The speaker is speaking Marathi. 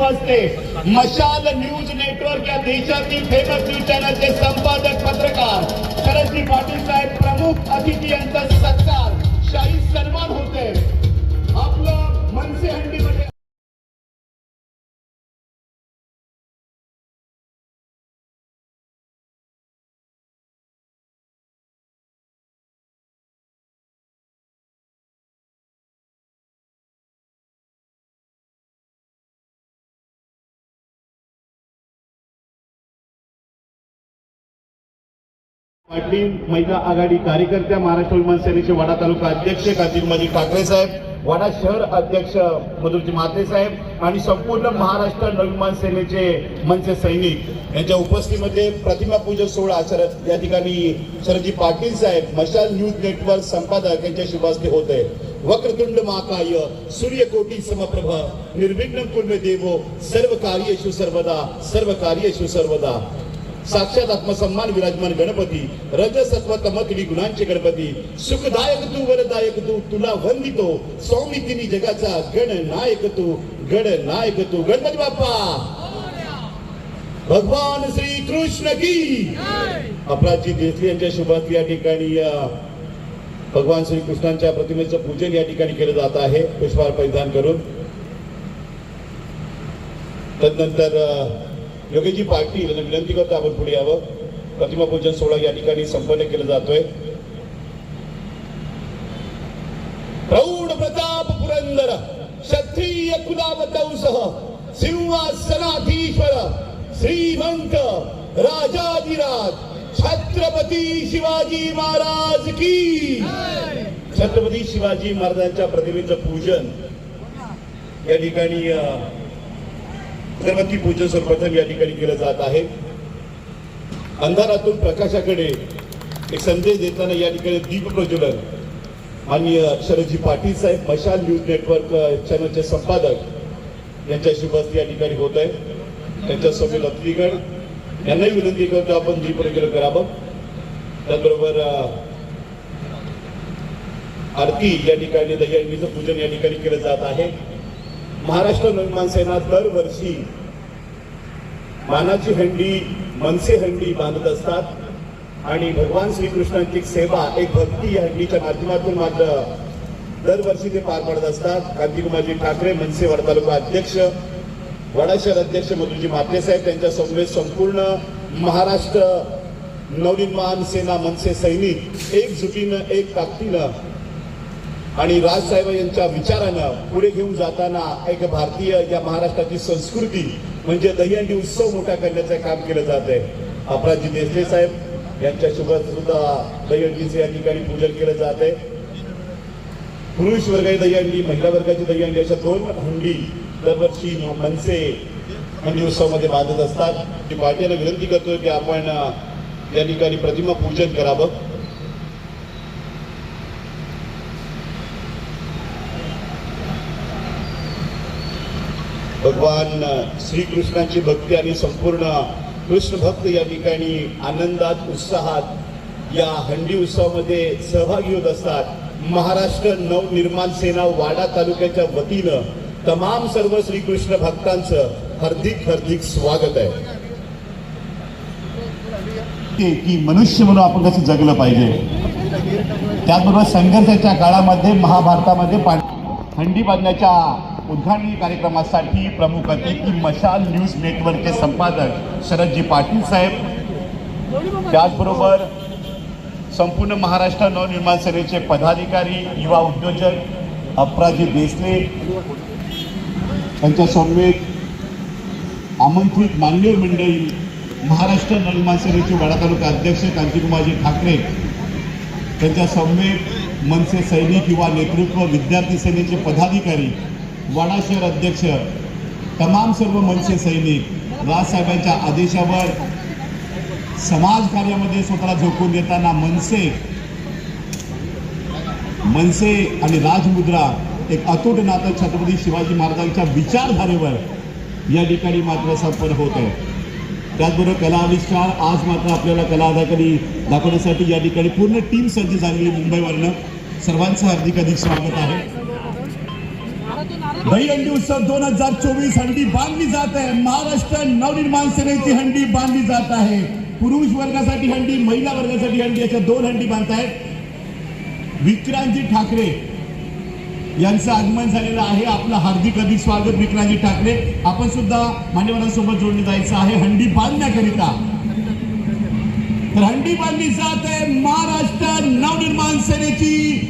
शुभ मशाल न्यूज नेटवर्क या देशातील फेमस न्यूज चॅनलचे संपादक पत्रकार शरदजी पाटील साहेब प्रमुख अतिथी यांचा सत्कार. शाही सन्मान होते. आपलं मनसे पाटील महिला आघाडी कार्यकर्त्या महाराष्ट्र विमान सेनेचे वाडा तालुका अध्यक्ष कांतीमाजी ठाकरे साहेब वाडा शहर अध्यक्ष मधुरजी माते साहेब आणि संपूर्ण महाराष्ट्र नवविमान सेनेचे मनसे सैनिक. यांच्या उपस्थितीमध्ये प्रतिमा पूजन सोहळा शरद या ठिकाणी शरदजी पाटील साहेब मशाल न्यूज नेटवर्क संपादक यांच्या शुभास्ते होत आहे. वक्रतुंड महाकाय सूर्यकोटी समप्रभ निर्विघ्न कुर्मे देवो सर्व कार्येशु सर्वदा सर्व कार्येशु सर्वदा. साक्षात आत्मसन्मान विराजमान गणपती रजसत्व तमकली गुणांचे गणपती सुखदायक तू वरदायक तू तुला वंदितो स्वामी तिनी जगाचा गण नायक तू गण नायक तू. गणपती बाप्पा! भगवान श्री कृष्ण की! अपराजी देसली यांच्या शुभात या ठिकाणी भगवान श्री कृष्णांच्या प्रतिमेचं पूजन या ठिकाणी केलं जात आहे. पुष्पहार परिधान करून. तदनंतर योगीजी पाटील यांना विनंती करतो आपण पुढे यावं. प्रतिमा पूजन सोहळा या ठिकाणी संपन्न केला जातोय. प्रौढ प्रताप पुरंदर क्षत्रिय कुलावतंसह सिंहासनाधीश्वर श्रीमंत राजाधिराज छत्रपती शिवाजी महाराज की छत्रपती शिवाजी महाराजांच्या प्रतिमेचं पूजन या ठिकाणी अगरबत्ती पूजन सर्वप्रथम या ठिकाणी केलं जात आहे. अंधारातून प्रकाशाकडे एक संदेश देताना या ठिकाणी दीप प्रज्वलन. माननीय शरदजी पाटील साहेब मशाल न्यूज नेटवर्क चॅनलचे संपादक यांच्याशी बस या ठिकाणी होत आहे. त्यांच्यासमोर यांनाही विनंती करतो आपण दीप प्रज्वलन करावं. त्याचबरोबर आरती या ठिकाणी दह्याचं पूजन या ठिकाणी केलं जात आहे. महाराष्ट्र नवमान सेना दरवर्षी मानाची हंडी मनसे हंडी बांधत असतात. आणि भगवान श्रीकृष्णांची सेवा एक भक्ती या हंडीच्या माध्यमातून मात्र दरवर्षी ते पार पाडत असतात. कांतिकुमारजी ठाकरे मनसे वाडा तालुका अध्यक्ष वडा शहर अध्यक्ष मधुजी मातेसाहेब त्यांच्या समवेत संपूर्ण महाराष्ट्र नवनिर्माण सेना मनसे सैनिक एकजुटीनं एक ताकदीनं आणि राजसाहेब यांच्या विचारानं पुढे घेऊन जाताना एक भारतीय या महाराष्ट्राची संस्कृती म्हणजे दहीहंडी उत्सव मोठा करण्याचं काम केलं जात आहे. अपराजी देसले साहेब यांच्या शुभ सुद्धा दहीहंडीचे या ठिकाणी पूजन केलं जात आहे. पुरुष वर्गाची दहीहंडी महिला वर्गाची दहीहंडी अशा दोन हंडी दरवर्षी मनसे हंडी उत्सवामध्ये बांधत असतात. ती पार्टीला विनंती करतोय की आपण या ठिकाणी प्रतिमा पूजन करावं. भगवान श्रीकृष्णाची भक्ती आणि संपूर्ण कृष्ण भक्त या ठिकाणी आनंदात उत्साहात या हंडी उत्सवामध्ये सहभागी होत असतात. महाराष्ट्र नवनिर्माण सेना वाडा तालुक्याच्या वतीनं तमाम सर्व श्रीकृष्ण भक्तांचं हार्दिक हार्दिक स्वागत आहे. की की मनुष्य म्हणून आपण कसं जगलं पाहिजे? त्याचबरोबर संघर्षाच्या काळामध्ये महाभारतामध्ये पा- हंडी बांधण्याच्या उद्घाटनी कार्यक्रमासाठी प्रमुख अतिथी मशाल न्यूज नेटवर्कचे संपादक शरदजी पाटील साहेब. त्याचबरोबर संपूर्ण महाराष्ट्र नवनिर्माण सेनेचे पदाधिकारी युवा उद्योजक अपराजी देसले त्यांच्या समवेत आमंत्रित मान्यवर मंडळी महाराष्ट्र नवनिर्माण सेनेचे वाडा तालुका अध्यक्ष कांतिकुमारजी ठाकरे त्यांच्या समवेत मनसे सैनिक युवा नेतृत्व विद्यार्थी सेनेचे पदाधिकारी वाडा शहर अध्यक्ष तमाम सर्व मनसे सैनिक राजसाहेबांच्या आदेशावर समाज कार्यामध्ये स्वतःला झोकून देताना मनसे मनसे आणि राजमुद्रा एक अतूट नातं छत्रपती शिवाजी महाराजांच्या विचारधारेवर या ठिकाणी मात्र संपन्न होत आहे. त्याचबरोबर कला आविष्कार आज मात्र आपल्याला कला अदाकारी दाखवण्यासाठी या ठिकाणी पूर्ण टीम सज्ज झालेली मुंबईवरनं. सर्वांचं हार्दिक अधिक स्वागत आहे. दहीहंडी उत्सव दोन हजार चोवीस हंडी बांधली जात आहे. महाराष्ट्र नवनिर्माण सेनेची हंडी बांधली जात आहे. पुरुष वर्गासाठी हंडी महिला वर्गासाठी हंडी अशा दोन हंडी बांधतायत. विक्रांतजी ठाकरे यांचं आगमन झालेलं आहे. आपलं हार्दिक अधिक स्वागत विक्रांतजी ठाकरे. आपण सुद्धा मान्यवरांसोबत जोडले जायचं आहे. हंडी बांधण्याकरिता. तर हंडी बांधली जात आहे. महाराष्ट्र नवनिर्माण सेनेची